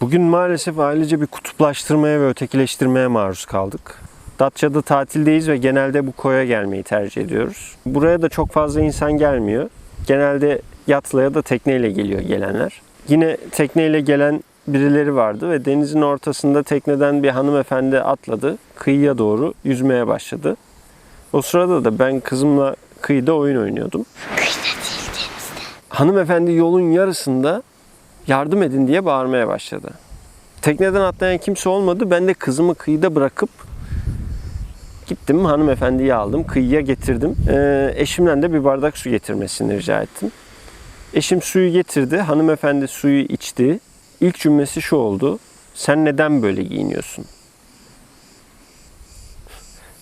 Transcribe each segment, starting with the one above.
Bugün maalesef ailece bir kutuplaştırmaya ve ötekileştirmeye maruz kaldık. Datça'da tatildeyiz ve genelde bu koya gelmeyi tercih ediyoruz. Buraya da çok fazla insan gelmiyor. Genelde yatla ya da tekneyle geliyor gelenler. Yine tekneyle gelen birileri vardı ve denizin ortasında tekneden bir hanımefendi atladı. Kıyıya doğru yüzmeye başladı. O sırada da ben kızımla kıyıda oyun oynuyordum. Hanımefendi yolun yarısında yardım edin diye bağırmaya başladı. Tekneden atlayan kimse olmadı. Ben de kızımı kıyıda bırakıp gittim hanımefendiyi aldım. Kıyıya getirdim. Ee, eşimden de bir bardak su getirmesini rica ettim. Eşim suyu getirdi. Hanımefendi suyu içti. İlk cümlesi şu oldu. Sen neden böyle giyiniyorsun?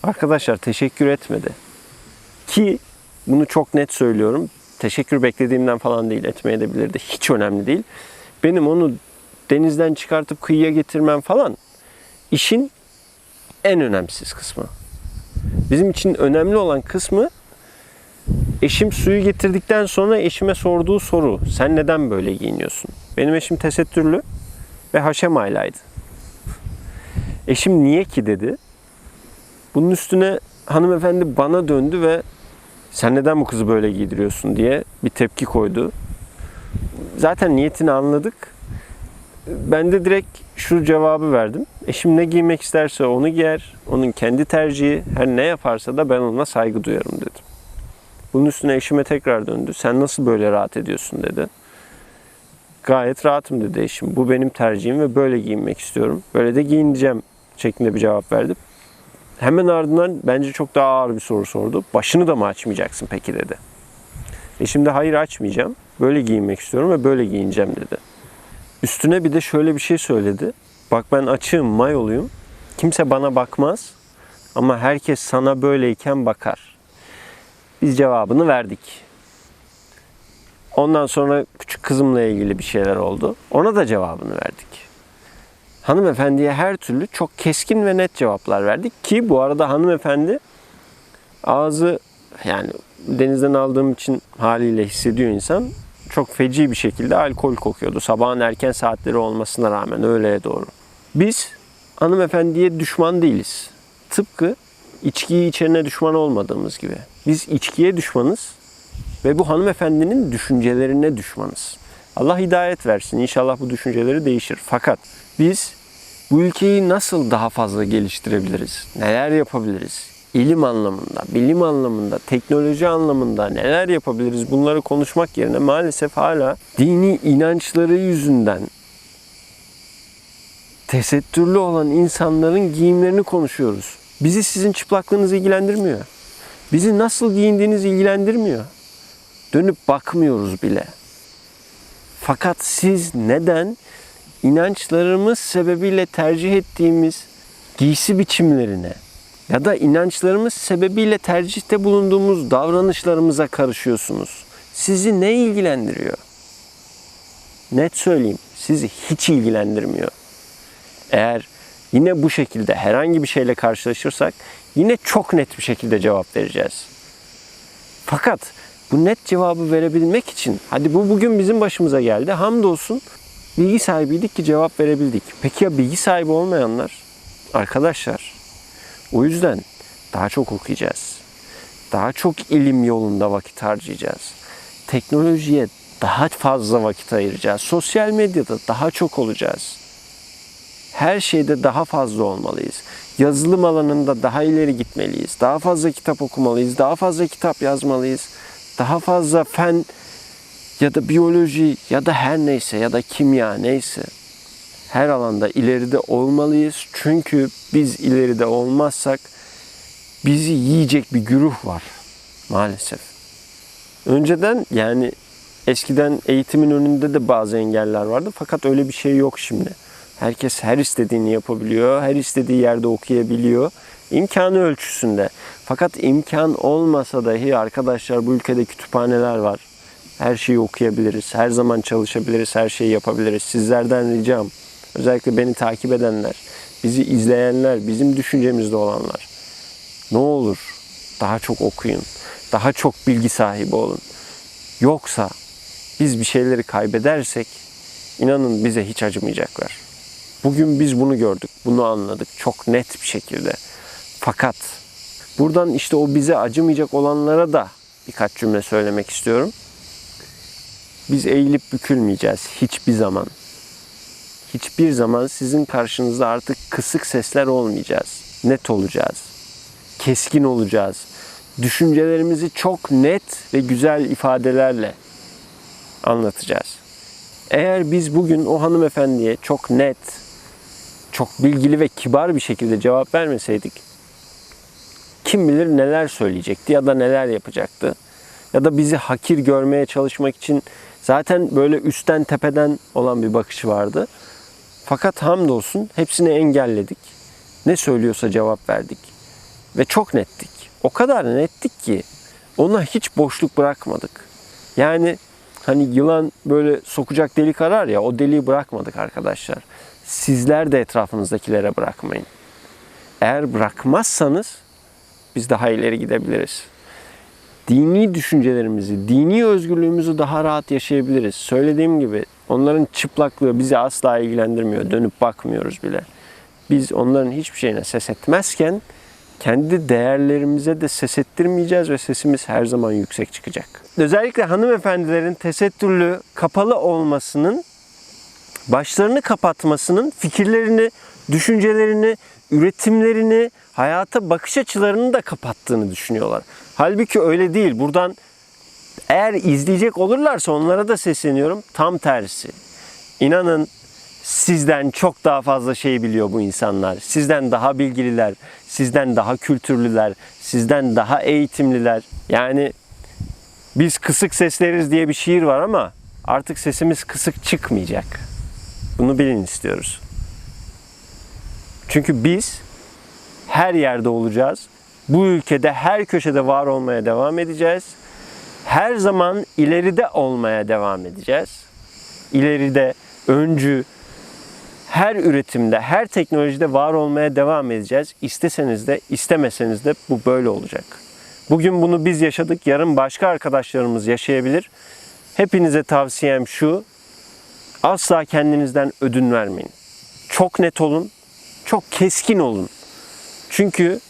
Arkadaşlar teşekkür etmedi. Ki bunu çok net söylüyorum. Teşekkür beklediğimden falan değil. Etmeye de bilirdi. Hiç önemli değil. Benim onu denizden çıkartıp kıyıya getirmem falan işin en önemsiz kısmı. Bizim için önemli olan kısmı eşim suyu getirdikten sonra eşime sorduğu soru. Sen neden böyle giyiniyorsun? Benim eşim tesettürlü ve haşem aylaydı. Eşim niye ki dedi. Bunun üstüne hanımefendi bana döndü ve sen neden bu kızı böyle giydiriyorsun diye bir tepki koydu. Zaten niyetini anladık. Ben de direkt şu cevabı verdim. Eşim ne giymek isterse onu giyer. Onun kendi tercihi. Her ne yaparsa da ben ona saygı duyarım dedim. Bunun üstüne eşime tekrar döndü. Sen nasıl böyle rahat ediyorsun dedi. Gayet rahatım dedi eşim. Bu benim tercihim ve böyle giyinmek istiyorum. Böyle de giyineceğim şeklinde bir cevap verdim. Hemen ardından bence çok daha ağır bir soru sordu. Başını da mı açmayacaksın peki dedi. Eşim de hayır açmayacağım. Böyle giyinmek istiyorum ve böyle giyineceğim dedi. Üstüne bir de şöyle bir şey söyledi. Bak ben açığım, mayoluyum. Kimse bana bakmaz. Ama herkes sana böyleyken bakar. Biz cevabını verdik. Ondan sonra küçük kızımla ilgili bir şeyler oldu. Ona da cevabını verdik. Hanımefendiye her türlü çok keskin ve net cevaplar verdik ki bu arada hanımefendi ağzı yani denizden aldığım için haliyle hissediyor insan çok feci bir şekilde alkol kokuyordu. Sabahın erken saatleri olmasına rağmen öğleye doğru. Biz hanımefendiye düşman değiliz. Tıpkı içkiyi içene düşman olmadığımız gibi. Biz içkiye düşmanız ve bu hanımefendinin düşüncelerine düşmanız. Allah hidayet versin. İnşallah bu düşünceleri değişir. Fakat biz bu ülkeyi nasıl daha fazla geliştirebiliriz? Neler yapabiliriz? İlim anlamında, bilim anlamında, teknoloji anlamında neler yapabiliriz? Bunları konuşmak yerine maalesef hala dini inançları yüzünden tesettürlü olan insanların giyimlerini konuşuyoruz. Bizi sizin çıplaklığınız ilgilendirmiyor. Bizi nasıl giyindiğiniz ilgilendirmiyor. Dönüp bakmıyoruz bile. Fakat siz neden inançlarımız sebebiyle tercih ettiğimiz giysi biçimlerine ya da inançlarımız sebebiyle tercihte bulunduğumuz davranışlarımıza karışıyorsunuz? Sizi ne ilgilendiriyor? Net söyleyeyim, sizi hiç ilgilendirmiyor. Eğer yine bu şekilde herhangi bir şeyle karşılaşırsak yine çok net bir şekilde cevap vereceğiz. Fakat bu net cevabı verebilmek için hadi bu bugün bizim başımıza geldi. Hamdolsun bilgi sahibiydik ki cevap verebildik. Peki ya bilgi sahibi olmayanlar? Arkadaşlar o yüzden daha çok okuyacağız. Daha çok ilim yolunda vakit harcayacağız. Teknolojiye daha fazla vakit ayıracağız. Sosyal medyada daha çok olacağız. Her şeyde daha fazla olmalıyız. Yazılım alanında daha ileri gitmeliyiz. Daha fazla kitap okumalıyız. Daha fazla kitap yazmalıyız. Daha fazla fen ya da biyoloji ya da her neyse ya da kimya neyse her alanda ileride olmalıyız. Çünkü biz ileride olmazsak bizi yiyecek bir güruh var maalesef. Önceden yani eskiden eğitimin önünde de bazı engeller vardı fakat öyle bir şey yok şimdi. Herkes her istediğini yapabiliyor, her istediği yerde okuyabiliyor. İmkanı ölçüsünde. Fakat imkan olmasa dahi arkadaşlar bu ülkede kütüphaneler var. Her şeyi okuyabiliriz, her zaman çalışabiliriz, her şeyi yapabiliriz. Sizlerden ricam, özellikle beni takip edenler, bizi izleyenler, bizim düşüncemizde olanlar. Ne olur daha çok okuyun, daha çok bilgi sahibi olun. Yoksa biz bir şeyleri kaybedersek inanın bize hiç acımayacaklar. Bugün biz bunu gördük, bunu anladık çok net bir şekilde. Fakat buradan işte o bize acımayacak olanlara da birkaç cümle söylemek istiyorum. Biz eğilip bükülmeyeceğiz hiçbir zaman. Hiçbir zaman sizin karşınızda artık kısık sesler olmayacağız. Net olacağız. Keskin olacağız. Düşüncelerimizi çok net ve güzel ifadelerle anlatacağız. Eğer biz bugün o hanımefendiye çok net, çok bilgili ve kibar bir şekilde cevap vermeseydik kim bilir neler söyleyecekti ya da neler yapacaktı. Ya da bizi hakir görmeye çalışmak için zaten böyle üstten tepeden olan bir bakışı vardı. Fakat hamdolsun hepsini engelledik. Ne söylüyorsa cevap verdik. Ve çok nettik. O kadar nettik ki ona hiç boşluk bırakmadık. Yani hani yılan böyle sokacak delik arar ya o deliği bırakmadık arkadaşlar. Sizler de etrafınızdakilere bırakmayın. Eğer bırakmazsanız biz daha ileri gidebiliriz. Dini düşüncelerimizi, dini özgürlüğümüzü daha rahat yaşayabiliriz. Söylediğim gibi onların çıplaklığı bizi asla ilgilendirmiyor. Dönüp bakmıyoruz bile. Biz onların hiçbir şeyine ses etmezken kendi değerlerimize de ses ettirmeyeceğiz ve sesimiz her zaman yüksek çıkacak. Özellikle hanımefendilerin tesettürlü, kapalı olmasının, başlarını kapatmasının fikirlerini, düşüncelerini, üretimlerini, hayata bakış açılarını da kapattığını düşünüyorlar. Halbuki öyle değil. Buradan eğer izleyecek olurlarsa onlara da sesleniyorum. Tam tersi. İnanın sizden çok daha fazla şey biliyor bu insanlar. Sizden daha bilgililer, sizden daha kültürlüler, sizden daha eğitimliler. Yani biz kısık sesleriz diye bir şiir var ama artık sesimiz kısık çıkmayacak. Bunu bilin istiyoruz. Çünkü biz her yerde olacağız. Bu ülkede her köşede var olmaya devam edeceğiz. Her zaman ileride olmaya devam edeceğiz. İleride öncü her üretimde, her teknolojide var olmaya devam edeceğiz. İsteseniz de, istemeseniz de bu böyle olacak. Bugün bunu biz yaşadık, yarın başka arkadaşlarımız yaşayabilir. Hepinize tavsiyem şu, asla kendinizden ödün vermeyin. Çok net olun, çok keskin olun. Çünkü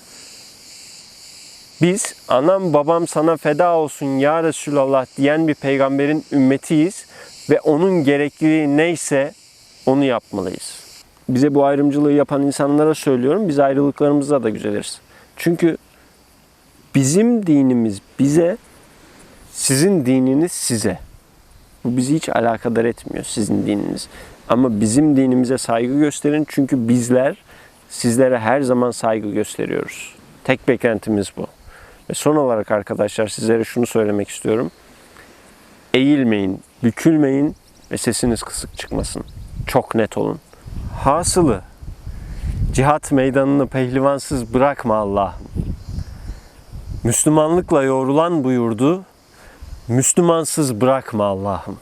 biz anam babam sana feda olsun ya Resulallah diyen bir peygamberin ümmetiyiz ve onun gerekliliği neyse onu yapmalıyız. Bize bu ayrımcılığı yapan insanlara söylüyorum biz ayrılıklarımızda da güzeliz. Çünkü bizim dinimiz bize, sizin dininiz size. Bu bizi hiç alakadar etmiyor sizin dininiz. Ama bizim dinimize saygı gösterin çünkü bizler sizlere her zaman saygı gösteriyoruz. Tek beklentimiz bu. Ve son olarak arkadaşlar sizlere şunu söylemek istiyorum. Eğilmeyin, bükülmeyin ve sesiniz kısık çıkmasın. Çok net olun. Hasılı cihat meydanını pehlivansız bırakma Allah'ım. Müslümanlıkla yoğrulan buyurdu. Müslümansız bırakma Allah'ım.